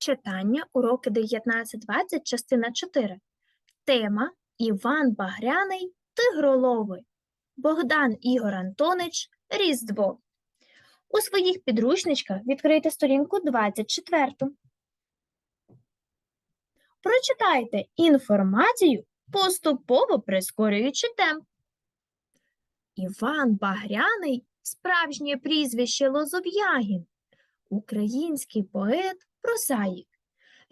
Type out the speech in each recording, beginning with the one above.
Читання, уроки 19-20, частина 4. Тема Іван Багряний Тигроловий. Богдан Ігор Антонич Різдво. У своїх підручничках відкрийте сторінку 24. Прочитайте інформацію, поступово прискорюючи темп. Іван Багряний справжнє прізвище Лозов'ягін, український поет прозаїк.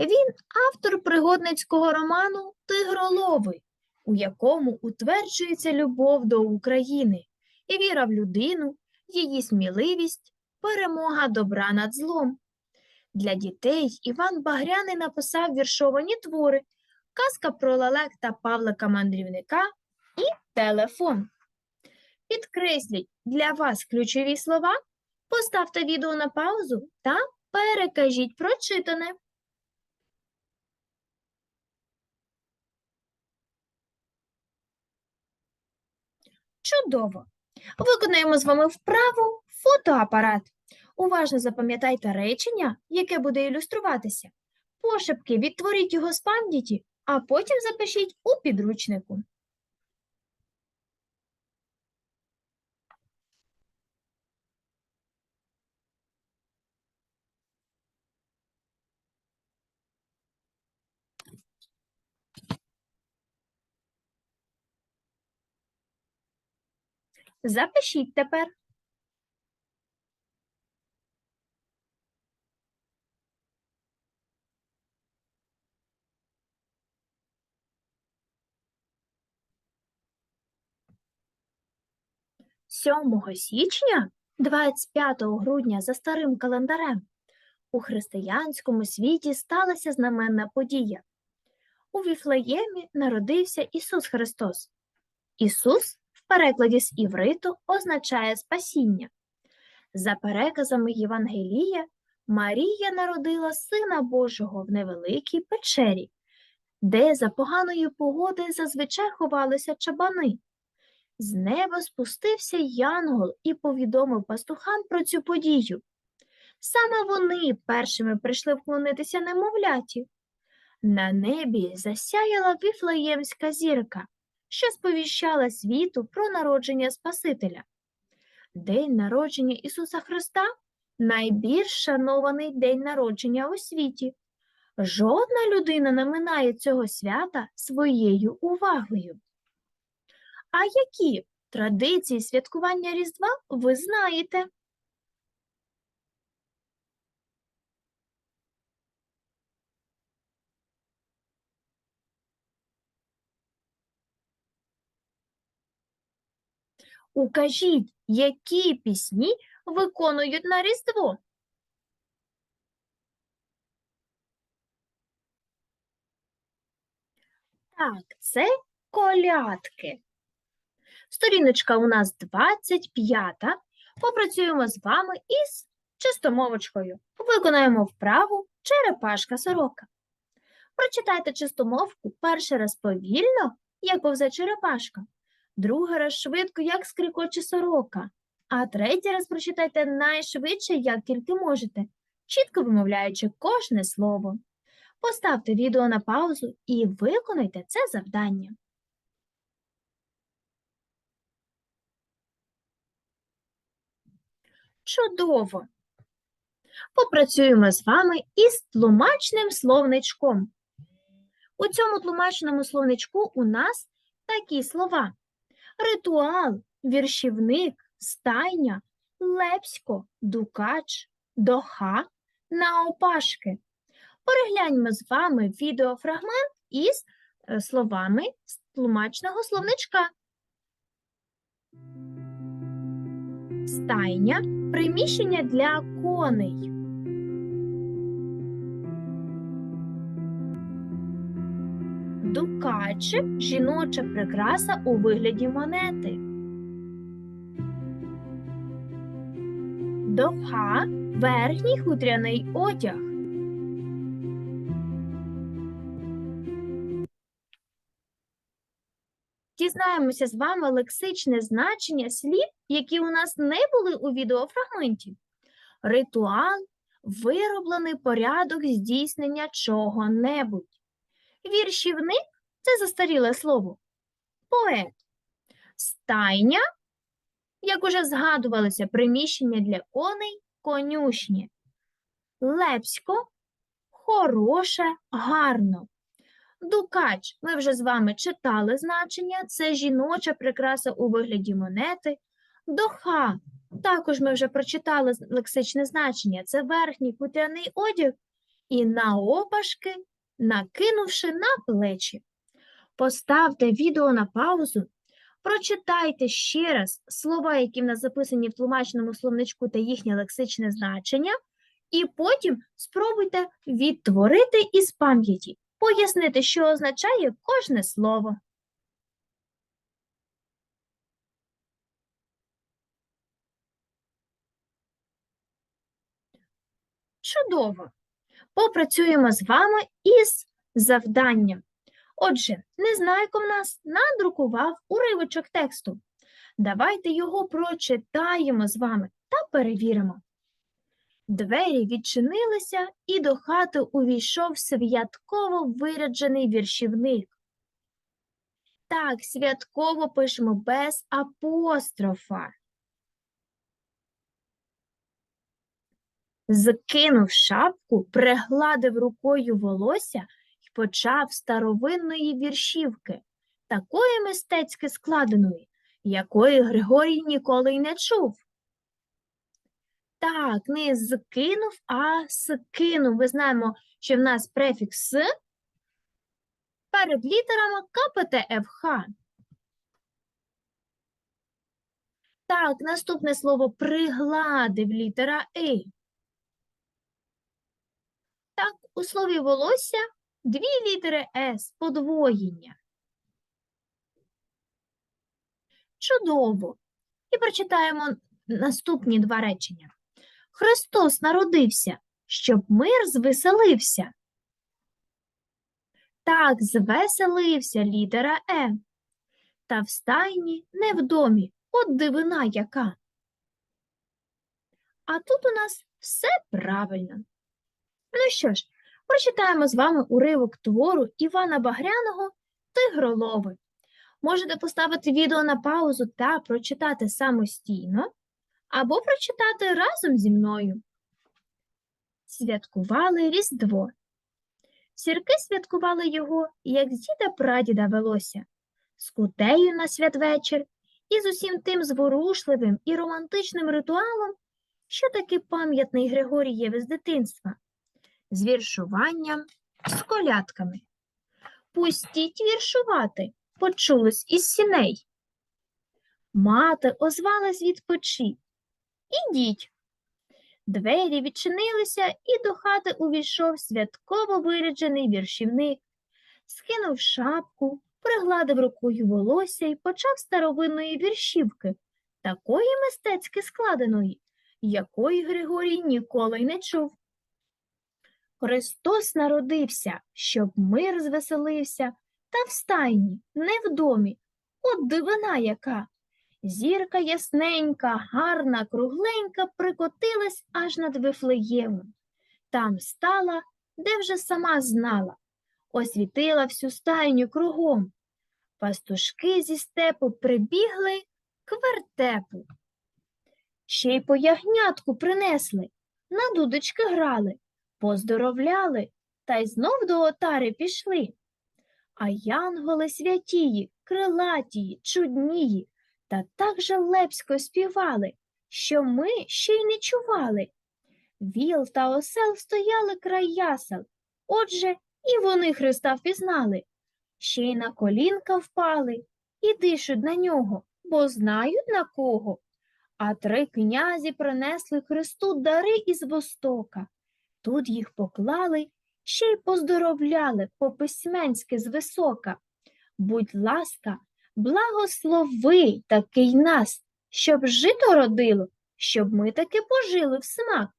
Він автор пригодницького роману Тигроловий, у якому утверджується любов до України і віра в людину, її сміливість, перемога добра над злом. Для дітей Іван Багряний написав віршовані твори Казка про лелек та Павлика Мандрівника і Телефон. Підкресліть для вас ключові слова, поставте відео на паузу та Перекажіть прочитане. Чудово! Виконаємо з вами вправу фотоапарат. Уважно запам'ятайте речення, яке буде ілюструватися. Пошепки відтворіть його з пам'яті, а потім запишіть у підручнику. Запишіть тепер. Сьомого січня, 25 грудня за старим календарем, у християнському світі сталася знаменна подія. У Віфлеємі народився Ісус Христос. Ісус перекладі з івриту означає спасіння. За переказами Євангелія, Марія народила Сина Божого в невеликій печері, де за поганої погоди зазвичай ховалися чабани. З неба спустився янгол і повідомив пастухам про цю подію. Саме вони першими прийшли вклонитися немовляті. На небі засяяла віфлеємська зірка, що сповіщала світу про народження Спасителя. День народження Ісуса Христа найбільш шанований день народження у світі. Жодна людина не минає цього свята своєю увагою. А які традиції святкування Різдва ви знаєте? Укажіть, які пісні виконують на Різдво? Так, це колядки. Сторіночка у нас 25. Попрацюємо з вами із чистомовочкою. Виконаємо вправу черепашка сорока. Прочитайте чистомовку перший раз повільно, як повзе черепашка, другий раз швидко, як скрикоче сорока, а третій раз прочитайте найшвидше, як тільки можете, чітко вимовляючи кожне слово. Поставте відео на паузу і виконайте це завдання. Чудово! Попрацюємо з вами із тлумачним словничком. У цьому тлумачному словничку у нас такі слова: ритуал, віршівник, стайня, лепсько, дукач, доха, наопашки. Перегляньмо з вами відеофрагмент із е, словами з тлумачного словничка. Стайня приміщення для коней. Дукачик жіноча прикраса у вигляді монети. Довга верхній хутряний одяг. Дізнаємося з вами лексичне значення слів, які у нас не були у відеофрагменті. Ритуал, вироблений порядок здійснення чого-небудь. Віршівник це застаріле слово. Поет. Стайня, як уже згадувалося, приміщення для коней, конюшні. Лепсько хороше, гарно. Дукач, ми вже з вами читали значення, це жіноча прикраса у вигляді монети. Доха, також ми вже прочитали лексичне значення, це верхній хутряний одяг. І наопашки, накинувши на плечі. Поставте відео на паузу, прочитайте ще раз слова, які в нас записані в тлумачному словничку та їхнє лексичне значення, і потім спробуйте відтворити із пам'яті, пояснити, що означає кожне слово. Чудово! Попрацюємо з вами із завданням. Отже, Незнайко в нас надрукував уривочок тексту. Давайте його прочитаємо з вами та перевіримо. Двері відчинилися, і до хати увійшов святково виряджений віршівник. Так, святково пишемо без апострофа. Закинув шапку, пригладив рукою волосся почав старовинної віршівки, такої мистецьки складеної, якої Григорій ніколи й не чув. Так, не скинув, а скинув. Ми знаємо, що в нас префікс «с» перед літерами КПТФХ. Так, наступне слово пригладив літера «и». Так, у слові волосся дві літери С, подвоєння. Чудово. І прочитаємо наступні два речення. Христос народився, щоб мир звеселився. Так, звеселився літера Е. Та в стайні не в домі. От дивина яка. А тут у нас все правильно. Ну що ж, прочитаємо з вами уривок твору Івана Багряного Тигролови. Можете поставити відео на паузу та прочитати самостійно, або прочитати разом зі мною. Святкували Різдво. Сірки святкували його, як з діда прадіда велося, з кутею на святвечір і з усім тим зворушливим і романтичним ритуалом, що таки пам'ятний Григорієве з дитинства з віршуванням, з колядками. Пустіть віршувати, почулось із сіней. Мати озвалась відпочить. Ідіть. Двері відчинилися, і до хати увійшов святково виряджений віршівник, скинув шапку, пригладив рукою волосся і почав старовинної віршівки, такої мистецьки складеної, якої Григорій ніколи й не чув. Христос народився, щоб мир звеселився, та в стайні, не в домі. От дивина яка. Зірка ясненька, гарна, кругленька прикотилась аж над Вифлеємом. Там стала, де вже сама знала, освітила всю стайню кругом. Пастушки зі степу прибігли к вертепу. Ще й по ягнятку принесли, на дудочки грали поздоровляли та й знов до отари пішли. А янголи святії, крилатії, чуднії, та так же лепсько співали, що ми ще й не чували. Віл та осел стояли край ясел, отже, і вони Христа впізнали, ще й на колінка впали і дишуть на нього, бо знають на кого. А три князі принесли Христу дари із востока. Тут їх поклали, ще й поздоровляли по-письменськи звисока. Будь ласка, благослови такий нас, щоб жито родило, щоб ми таки пожили в смак.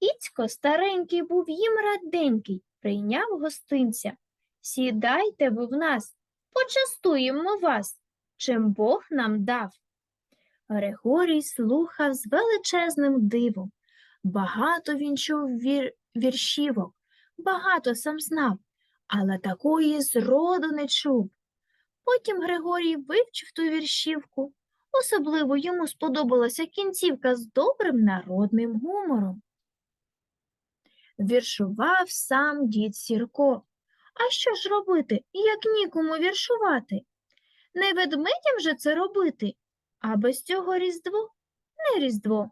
Іцько старенький був їм раденький, прийняв гостинця. Сідайте ви в нас, почастуємо вас, чим Бог нам дав. Григорій слухав з величезним дивом Багато він чув вір... віршівок, багато сам знав, але такої зроду не чув. Потім Григорій вивчив ту віршівку. Особливо йому сподобалася кінцівка з добрим народним гумором. Віршував сам дід Сірко. А що ж робити, як нікому віршувати? Не ведмедям же це робити, а без цього різдво не різдво.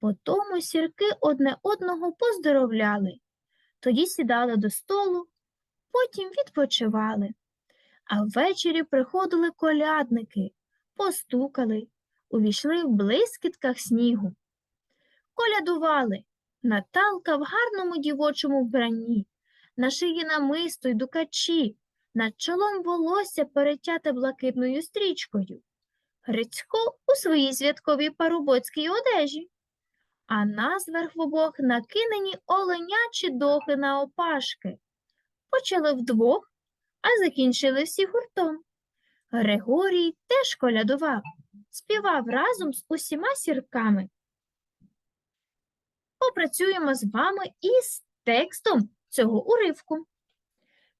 Потому сірки одне одного поздоровляли, тоді сідали до столу, потім відпочивали. А ввечері приходили колядники, постукали, увійшли в блискітках снігу. Колядували Наталка в гарному дівочому вбранні, на шиї намисто й дукачі, над чолом волосся перетяте блакитною стрічкою. Грицько у своїй святковій парубоцькій одежі, а назверх в обох накинені оленячі дохи на опашки. Почали вдвох, а закінчили всі гуртом. Григорій теж колядував, співав разом з усіма сірками. Попрацюємо з вами із текстом цього уривку.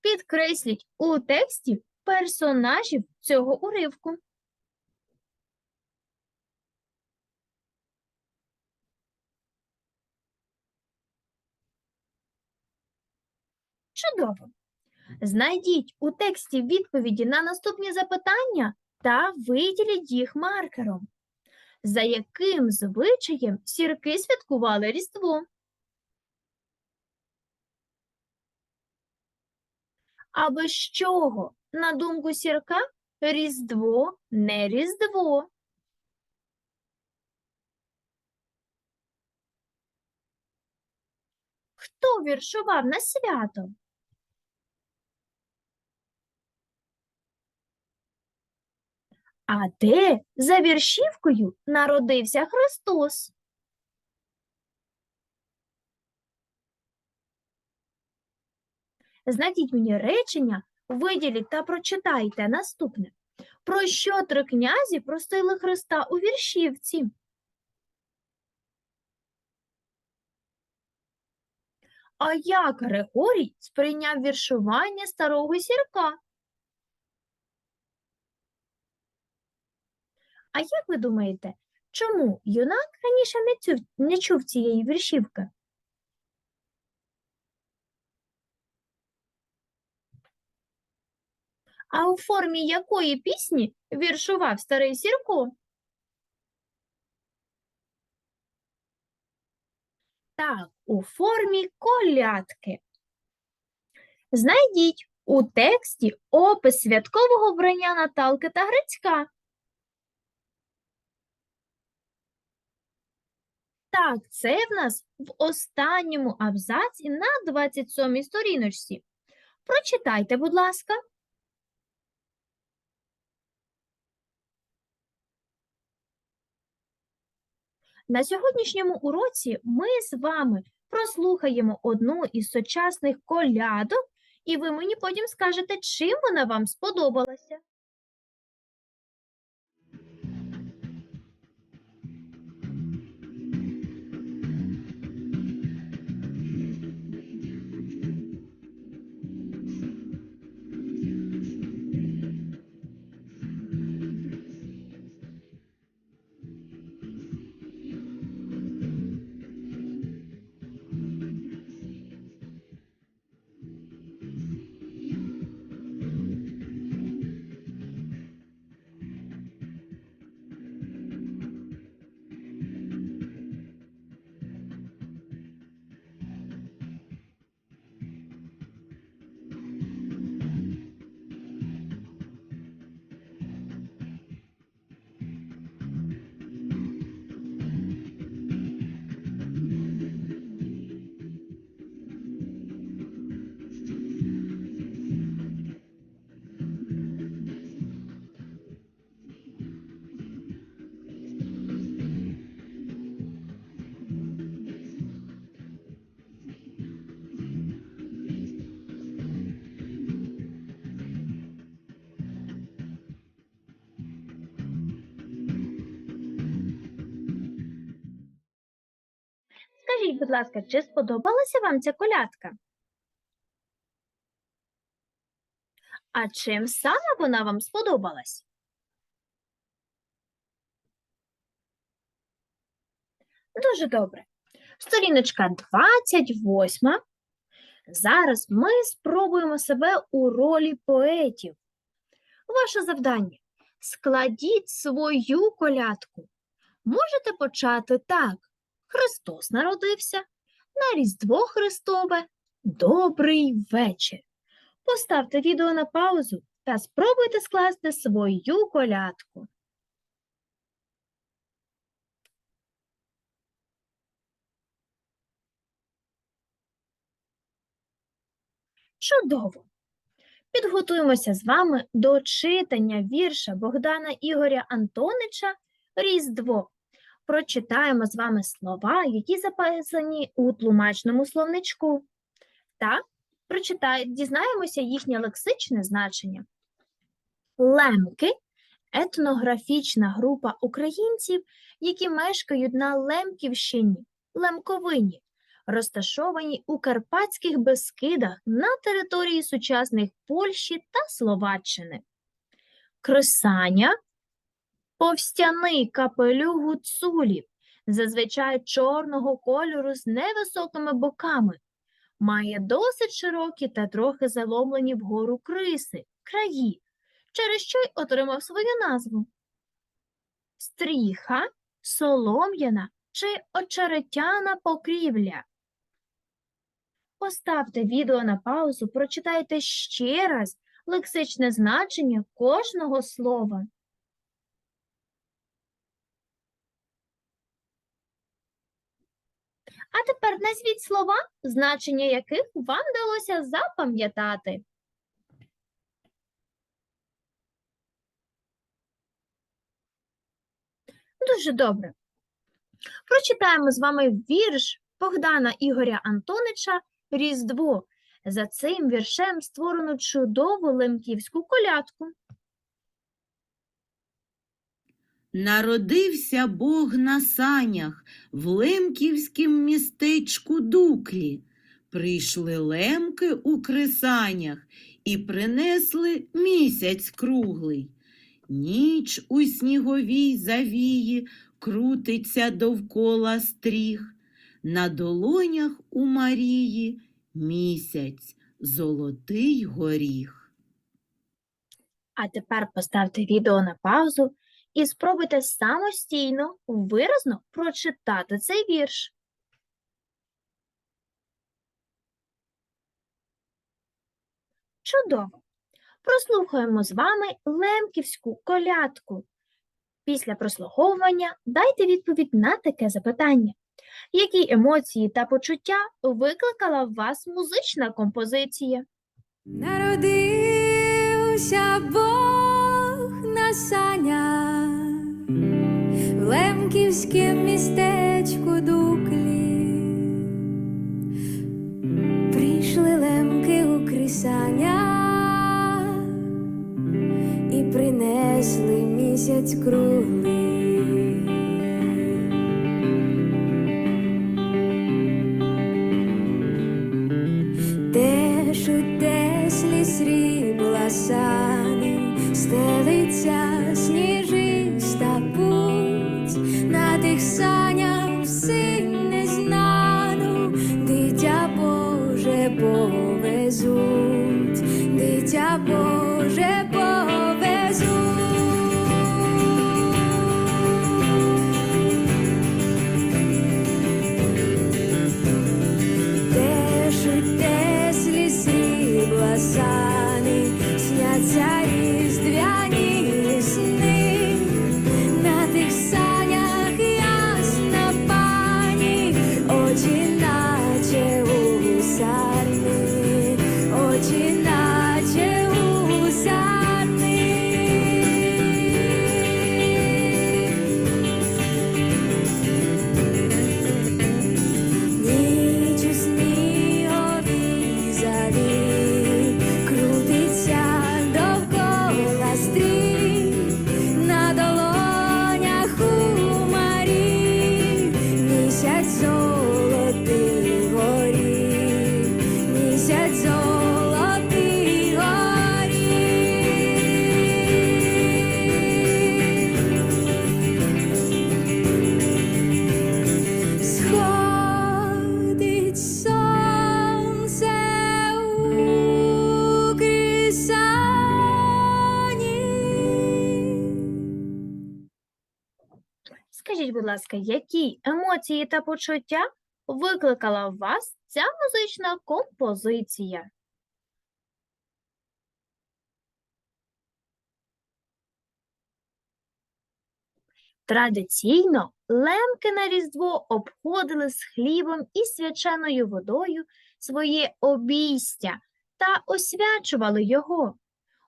Підкресліть у тексті персонажів цього уривку. Чудово! Знайдіть у тексті відповіді на наступні запитання та виділіть їх маркером. За яким звичаєм сірки святкували Різдво? А без чого, на думку сірка, Різдво не Різдво? Хто віршував на свято? А де за віршівкою народився Христос? Знайдіть мені речення, виділіть та прочитайте наступне. Про що три князі просили Христа у віршівці? А як Григорій сприйняв віршування старого сірка? А як ви думаєте, чому юнак раніше не, цю, не чув цієї віршівки? А у формі якої пісні віршував старий Сірко? Так, у формі колядки. Знайдіть у тексті опис святкового вбрання Наталки та Грицька. Так, це в нас в останньому абзаці на 27 й сторіночці. Прочитайте, будь ласка. На сьогоднішньому уроці ми з вами прослухаємо одну із сучасних колядок, і ви мені потім скажете, чим вона вам сподобалася. Скажіть, будь ласка, чи сподобалася вам ця колядка? А чим саме вона вам сподобалась? Дуже добре. Сторіночка 28. Зараз ми спробуємо себе у ролі поетів. Ваше завдання складіть свою колядку. Можете почати так. Христос народився, на Різдво Христове, добрий вечір. Поставте відео на паузу та спробуйте скласти свою колядку. Чудово! Підготуємося з вами до читання вірша Богдана Ігоря Антонича Різдво. Прочитаємо з вами слова, які записані у тлумачному словничку. Та прочитай, дізнаємося їхнє лексичне значення. Лемки етнографічна група українців, які мешкають на Лемківщині, Лемковині, розташовані у Карпатських Бескидах на території сучасних Польщі та Словаччини. Крисаня Повстяний капелюх гуцулів, зазвичай чорного кольору з невисокими боками, має досить широкі та трохи заломлені вгору криси, краї, через що й отримав свою назву. Стріха, солом'яна чи очеретяна покрівля. Поставте відео на паузу, прочитайте ще раз лексичне значення кожного слова. А тепер назвіть слова, значення яких вам вдалося запам'ятати. Дуже добре. Прочитаємо з вами вірш Богдана Ігоря Антонича Різдво. За цим віршем створено чудову лемківську колядку. Народився Бог на санях в лемківськім містечку Дуклі. Прийшли лемки у кресанях і принесли місяць круглий. Ніч у сніговій завії крутиться довкола стріх. На долонях у Марії місяць, золотий горіх. А тепер поставте відео на паузу і спробуйте самостійно, виразно прочитати цей вірш. Чудово! Прослухаємо з вами лемківську колядку. Після прослуховування дайте відповідь на таке запитання. Які емоції та почуття викликала в вас музична композиція? Народився Бог на санях в лемківськім місяць. Ласка, які емоції та почуття викликала в вас ця музична композиція? Традиційно лемки на Різдво обходили з хлібом і свяченою водою своє обійстя та освячували його.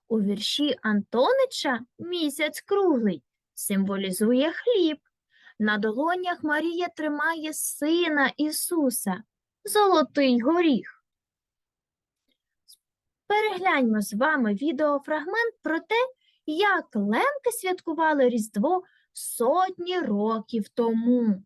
У вірші Антонича місяць круглий символізує хліб. На долонях Марія тримає сина Ісуса, золотий горіх. Перегляньмо з вами відеофрагмент про те, як лемки святкували Різдво сотні років тому.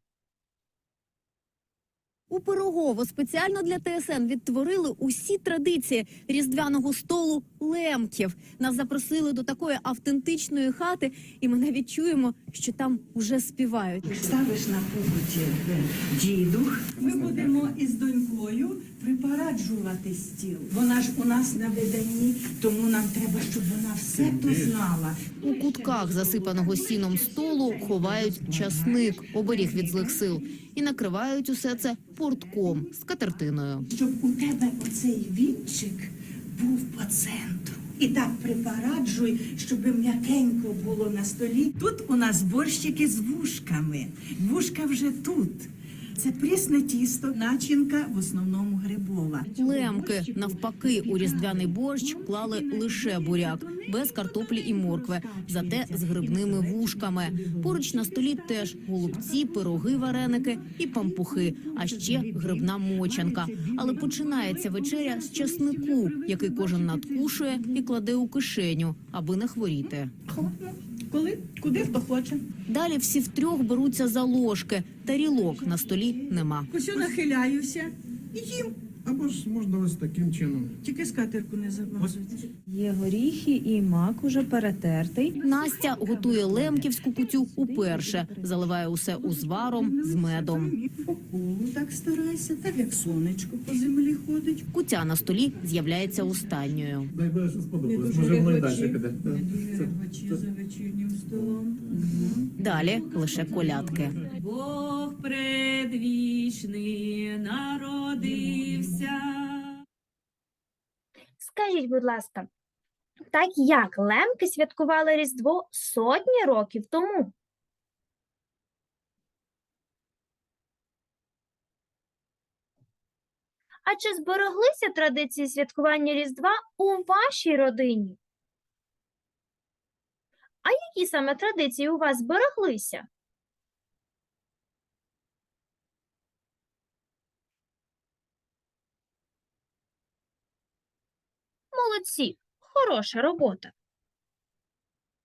У Пирогово спеціально для ТСН відтворили усі традиції різдвяного столу лемків. Нас запросили до такої автентичної хати, і ми навіть чуємо, що там уже співають. Ставиш на побуті дідух. Ми будемо із донькою припараджувати стіл. Вона ж у нас на виданні, тому нам треба, щоб вона все то знала. У кутках засипаного сіном столу ховають часник, оберіг від злих сил, і накривають усе це портком з катертиною. Щоб у тебе оцей вінчик був по центру. І так припараджуй, щоб м'якенько було на столі. Тут у нас борщики з вушками. Вушка вже тут. Це прісне тісто, начинка в основному грибова. Лемки навпаки у різдвяний борщ клали лише буряк, без картоплі і моркви, зате з грибними вушками. Поруч на столі теж голубці, пироги, вареники і пампухи, а ще грибна мочанка. Але починається вечеря з часнику, який кожен надкушує і кладе у кишеню, аби не хворіти. Коли? Куди хто хоче? Далі всі втрьох беруться за ложки. Тарілок на столі нема. Ось я нахиляюся і їм. Або ж можна ось таким чином. Тільки скатерку не замазуйте. Є горіхи і мак уже перетертий. Настя готує лемківську кутю уперше, заливає усе узваром з медом. По колу так старайся, так як сонечко по землі ходить. Кутя на столі з'являється останньою. Дай Боже, сподобалось. Може, воно і далі піде. не дуже Це- це- за вечірнім Далі лише колядки. Бог предвічний народився. Скажіть, будь ласка, так як лемки святкували Різдво сотні років тому? А чи збереглися традиції святкування Різдва у вашій родині? А які саме традиції у вас збереглися? Молодці, хороша робота.